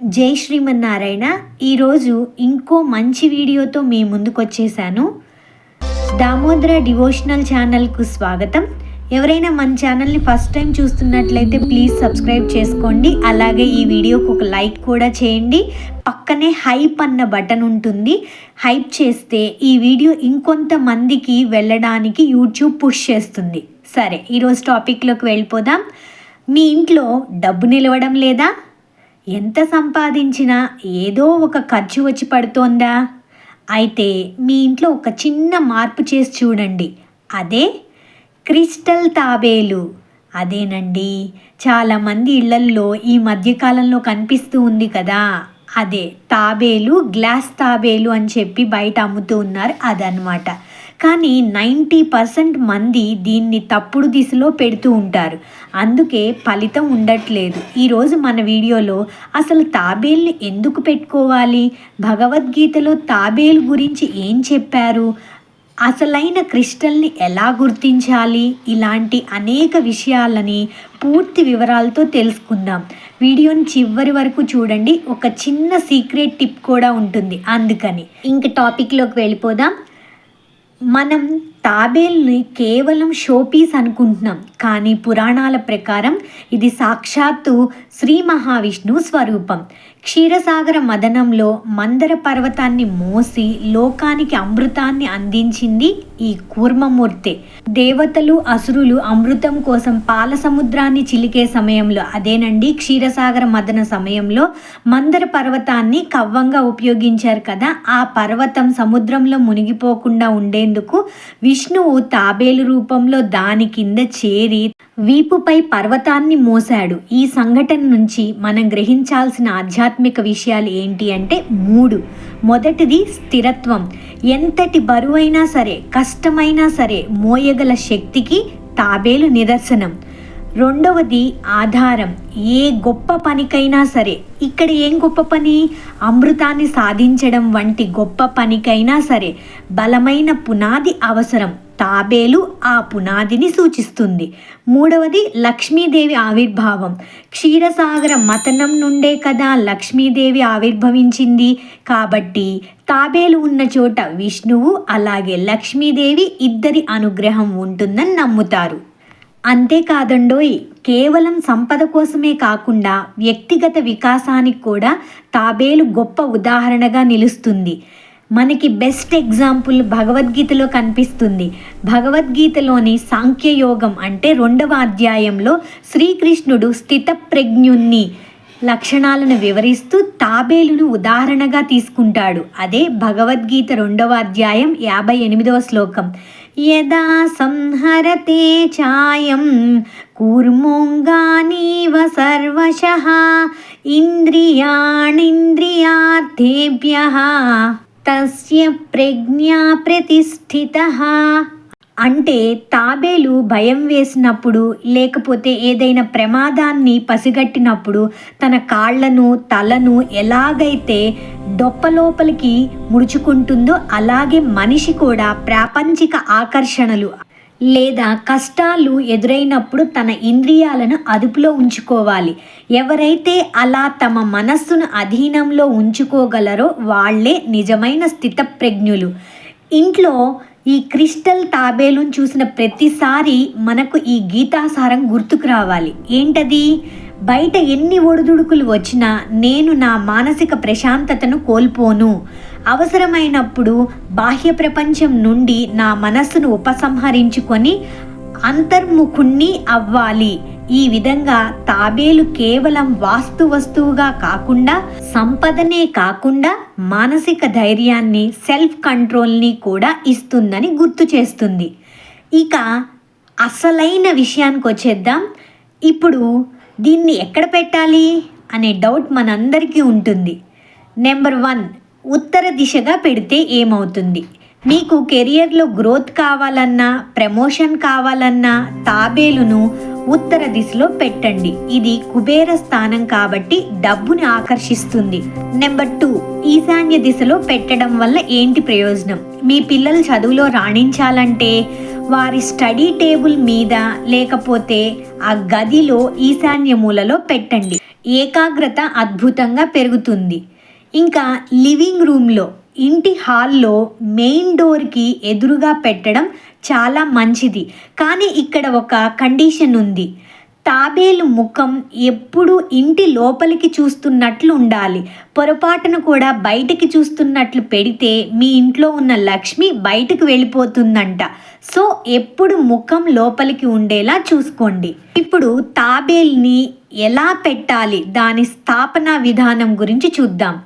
జై శ్రీమన్నారాయణ. ఈరోజు ఇంకో మంచి వీడియోతో మీ ముందుకు వచ్చేసాను దామోదర డివోషనల్ ఛానల్కు స్వాగతం. ఎవరైనా మన ఛానల్ని ఫస్ట్ టైం చూస్తున్నట్లయితే ప్లీజ్ సబ్స్క్రైబ్ చేసుకోండి. అలాగే ఈ వీడియోకి ఒక లైక్ కూడా చేయండి. పక్కనే హైప్ అన్న బటన్ ఉంటుంది. హైప్ చేస్తే ఈ వీడియో ఇంకొంతమందికి వెళ్ళడానికి యూట్యూబ్ పుష్ చేస్తుంది. సరే ఈరోజు టాపిక్లోకి వెళ్ళిపోదాం. మీ ఇంట్లో డబ్బు నిలవడం లేదా? ఎంత సంపాదించినా ఏదో ఒక ఖర్చు వచ్చి పడుతోందా? అయితే మీ ఇంట్లో ఒక చిన్న మార్పు చేసి చూడండి. అదే క్రిస్టల్ తాబేలు. అదేనండి చాలామంది ఇళ్ళల్లో ఈ మధ్యకాలంలో కనిపిస్తూ ఉంది కదా. అదే తాబేలు గ్లాస్ తాబేలు అని చెప్పి బయట అమ్ముతూ ఉన్నారు అదనమాట కానీ నైంటీ పర్సెంట్ మంది దీన్ని తప్పుడు దిశలో పెడుతూ ఉంటారు. అందుకే ఫలితం ఉండట్లేదు. ఈరోజు మన వీడియోలో అసలు తాబేల్ని ఎందుకు పెట్టుకోవాలి? భగవద్గీతలో తాబేలు గురించి ఏం చెప్పారు? అసలైన క్రిస్టల్ని ఎలా గుర్తించాలి? ఇలాంటి అనేక విషయాలని పూర్తి వివరాలతో తెలుసుకుందాం. వీడియోని చివరి వరకు చూడండి. ఒక చిన్న సీక్రెట్ టిప్ కూడా ఉంటుంది. అందుకని ఇంక టాపిక్లోకి వెళ్ళిపోదాం. మనం తాబేల్ని కేవలం షోపీస్ అనుకుంటున్నాం. కానీ పురాణాల ప్రకారం ఇది సాక్షాత్తు శ్రీ మహావిష్ణువు స్వరూపం. క్షీరసాగర మదనంలో మందర పర్వతాన్ని మోసి లోకానికి అమృతాన్ని అందించింది ఈ కూర్మమూర్తి. దేవతలు అసురులు అమృతం కోసం పాల సముద్రాన్ని చిలికే సమయంలో అదేనండి క్షీరసాగర మదన సమయంలో మందర పర్వతాన్ని కవ్వంగా ఉపయోగించారు కదా ఆ పర్వతం సముద్రంలో మునిగిపోకుండా ఉండేందుకు విష్ణువు తాబేలు రూపంలో దాని కింద చేరి వీపుపై పర్వతాన్ని మోసాడు ఈ సంఘటన నుంచి మనం గ్రహించాల్సిన ఆధ్యాత్మిక విషయాలు ఏంటి అంటే మూడు. మొదటిది స్థిరత్వం. ఎంతటి బరువైనా సరే కష్టమైనా సరే మోయగల శక్తికి తాబేలు నిదర్శనం. రెండవది ఆధారం. ఏ గొప్ప పనికైనా సరే. ఇక్కడ ఏం గొప్ప పని? అమృతాన్ని సాధించడం వంటి గొప్ప పనికైనా సరే. బలమైన పునాది అవసరం. తాబేలు ఆ పునాదిని సూచిస్తుంది. మూడవది లక్ష్మీదేవి ఆవిర్భావం. క్షీరసాగర మతనం నుండే కదా లక్ష్మీదేవి ఆవిర్భవించింది. కాబట్టి తాబేలు ఉన్న చోట విష్ణువు అలాగే లక్ష్మీదేవి ఇద్దరి అనుగ్రహం ఉంటుందని నమ్ముతారు. అంతేకాదండోయ్ కేవలం సంపద కోసమే కాకుండా వ్యక్తిగత వికాసానికి కూడా తాబేలు గొప్ప ఉదాహరణగా నిలుస్తుంది. మనకి బెస్ట్ ఎగ్జాంపుల్ భగవద్గీతలో కనిపిస్తుంది. భగవద్గీతలోని సాంఖ్యయోగం అంటే రెండవ అధ్యాయంలో శ్రీకృష్ణుడు స్థితప్రజ్ఞుణ్ణి లక్షణాలను వివరిస్తూ తాబేలును ఉదాహరణగా తీసుకుంటాడు. అదే భగవద్గీత రెండవ అధ్యాయం యాభై ఎనిమిదవ శ్లోకం. యదా సంహరతే ఛాయం కూర్మోంగానీవ సర్వశ ఇంద్రియాణింద్రియార్థేభ్య తస్య ప్రజ్ఞా ప్రతిష్ఠిత. అంటే తాబేలు భయం వేసినప్పుడు లేకపోతే ఏదైనా ప్రమాదాన్ని పసిగట్టినప్పుడు తన కాళ్ళను తలను ఎలాగైతే డొప్పలోపలికి ముడుచుకుంటుందో అలాగే మనిషి కూడా ప్రాపంచిక ఆకర్షణలు లేదా కష్టాలు ఎదురైనప్పుడు తన ఇంద్రియాలను అదుపులో ఉంచుకోవాలి. ఎవరైతే అలా తమ మనస్సును అధీనంలో ఉంచుకోగలరో వాళ్ళే నిజమైన స్థితప్రజ్ఞులు. ఇంట్లో ఈ క్రిస్టల్ తాబేలును చూసిన ప్రతిసారి మనకు ఈ గీతాసారం గుర్తుకు రావాలి. ఏంటది? బయట ఎన్ని ఒడిదుడుకులు వచ్చినా నేను నా మానసిక ప్రశాంతతను కోల్పోను. అవసరమైనప్పుడు బాహ్య ప్రపంచం నుండి నా మనస్సును ఉపసంహరించుకొని అంతర్ముఖుణ్ణి అవ్వాలి. ఈ విధంగా తాబేలు కేవలం వాస్తు వస్తువుగా కాకుండా సంపదనే కాకుండా మానసిక ధైర్యాన్ని సెల్ఫ్ కంట్రోల్ని కూడా ఇస్తుందని గుర్తు చేస్తుంది. ఇక అసలైన విషయానికి వచ్చేద్దాం. ఇప్పుడు దీన్ని ఎక్కడ పెట్టాలి అనే డౌట్ మనందరికీ ఉంటుంది. నెంబర్ వన్ ఉత్తర దిశగా పెడితే ఏమవుతుంది? మీకు కెరియర్లో గ్రోత్ కావాలన్నా ప్రమోషన్ కావాలన్నా తాబేలును ఉత్తర దిశలో పెట్టండి. ఇది కుబేర స్థానం కాబట్టి డబ్బుని ఆకర్షిస్తుంది. నెంబర్ టూ ఈశాన్య దిశలో పెట్టడం వల్ల ఏంటి ప్రయోజనం? మీ పిల్లలు చదువులో రాణించాలంటే వారి స్టడీ టేబుల్ మీద లేకపోతే ఆ గదిలో ఈశాన్య మూలలో పెట్టండి. ఏకాగ్రత అద్భుతంగా పెరుగుతుంది. ఇంకా లివింగ్ రూమ్లో ఇంటి హాల్లో మెయిన్ డోర్కి ఎదురుగా పెట్టడం చాలా మంచిది. కానీ ఇక్కడ ఒక కండిషన్ ఉంది. తాబేలు ముఖం ఎప్పుడు ఇంటి లోపలికి చూస్తున్నట్లు ఉండాలి. పొరపాటున కూడా బయటికి చూస్తున్నట్లు పెడితే మీ ఇంట్లో ఉన్న లక్ష్మి బయటకు వెళ్ళిపోతుందంట. సో ఎప్పుడు ముఖం లోపలికి ఉండేలా చూసుకోండి. ఇప్పుడు తాబేల్ని ఎలా పెట్టాలి? దాని స్థాపన విధానం గురించి చూద్దాం.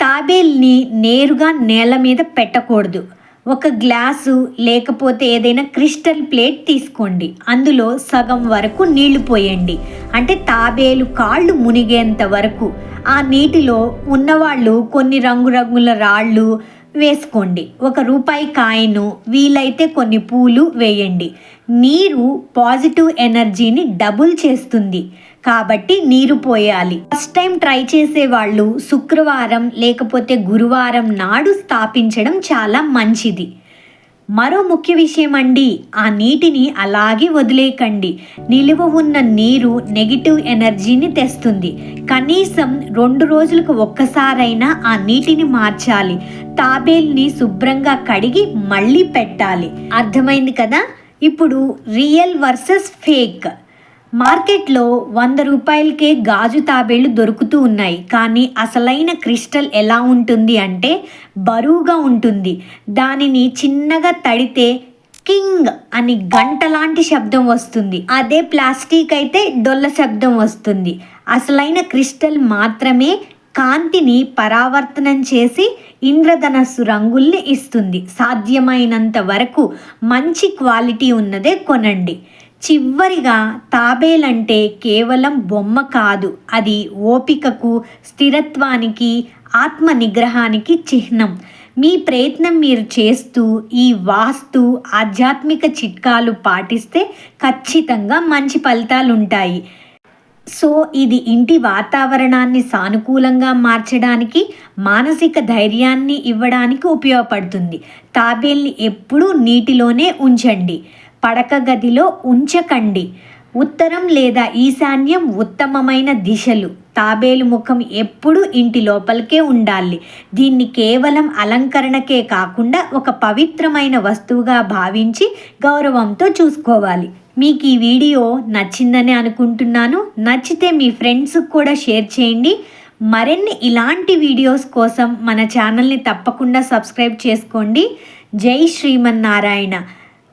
తాబేల్ని నేరుగా నేల మీద పెట్టకూడదు. ఒక గ్లాసు లేకపోతే ఏదైనా క్రిస్టల్ ప్లేట్ తీసుకోండి. అందులో సగం వరకు నీళ్ళు పోయండి. అంటే తాబేలు కాళ్ళు మునిగేంత వరకు. ఆ నీటిలో ఉన్నవాళ్ళు కొన్ని రంగురంగుల రాళ్ళు వేసుకోండి. ఒక రూపాయి కాయను వీలైతే కొన్ని పూలు వేయండి. నీరు పాజిటివ్ ఎనర్జీని డబుల్ చేస్తుంది. కాబట్టి నీరు పోయాలి. ఫస్ట్ టైం ట్రై చేసే వాళ్ళు శుక్రవారం లేకపోతే గురువారం నాడు స్థాపించడం చాలా మంచిది. మరో ముఖ్య విషయం అండి ఆ నీటిని అలాగే వదిలేయకండి. నిలువ ఉన్న నీరు నెగిటివ్ ఎనర్జీని తెస్తుంది. కనీసం రెండు రోజులకు ఒక్కసారైనా ఆ నీటిని మార్చాలి. తాబేల్ని శుభ్రంగా కడిగి మళ్ళీ పెట్టాలి. అర్థమైంది కదా? ఇప్పుడు రియల్ వర్సెస్ ఫేక్. మార్కెట్లో వంద రూపాయలకే గాజు తాబేళ్ళు దొరుకుతూ ఉన్నాయి. కానీ అసలైన క్రిస్టల్ ఎలా ఉంటుంది అంటే బరువుగా ఉంటుంది. దానిని చిన్నగా తడితే కింగ్ అని గంట లాంటి శబ్దం వస్తుంది. అదే ప్లాస్టిక్ అయితే డొల్ల శబ్దం వస్తుంది. అసలైన క్రిస్టల్ మాత్రమే కాంతిని పరావర్తనం చేసి ఇంద్రధనస్సు రంగుల్ని ఇస్తుంది. సాధ్యమైనంత వరకు మంచి క్వాలిటీ ఉన్నదే కొనండి. చివరిగా తాబేలంటే కేవలం బొమ్మ కాదు. అది ఓపికకు స్థిరత్వానికి ఆత్మ నిగ్రహానికి చిహ్నం. మీ ప్రయత్నం మీరు చేస్తూ ఈ వాస్తు ఆధ్యాత్మిక చిట్కాలు పాటిస్తే ఖచ్చితంగా మంచి ఫలితాలు ఉంటాయి సో ఇది ఇంటి వాతావరణాన్ని సానుకూలంగా మార్చడానికి మానసిక ధైర్యాన్ని ఇవ్వడానికి ఉపయోగపడుతుంది. తాబేల్ని ఎప్పుడూ నీటిలోనే ఉంచండి. పడక గదిలో ఉంచకండి. ఉత్తరం లేదా ఈశాన్యం ఉత్తమమైన దిశలు. తాబేలు ముఖం ఎప్పుడూ ఇంటి లోపలికే ఉండాలి. దీన్ని కేవలం అలంకరణకే కాకుండా ఒక పవిత్రమైన వస్తువుగా భావించి గౌరవంతో చూసుకోవాలి. మీకు ఈ వీడియో నచ్చిందని అనుకుంటున్నాను. నచ్చితే మీ ఫ్రెండ్స్కి కూడా షేర్ చేయండి. మరిన్ని ఇలాంటి వీడియోస్ కోసం మన ఛానల్ని తప్పకుండా సబ్స్క్రైబ్ చేసుకోండి. జై శ్రీమన్నారాయణ.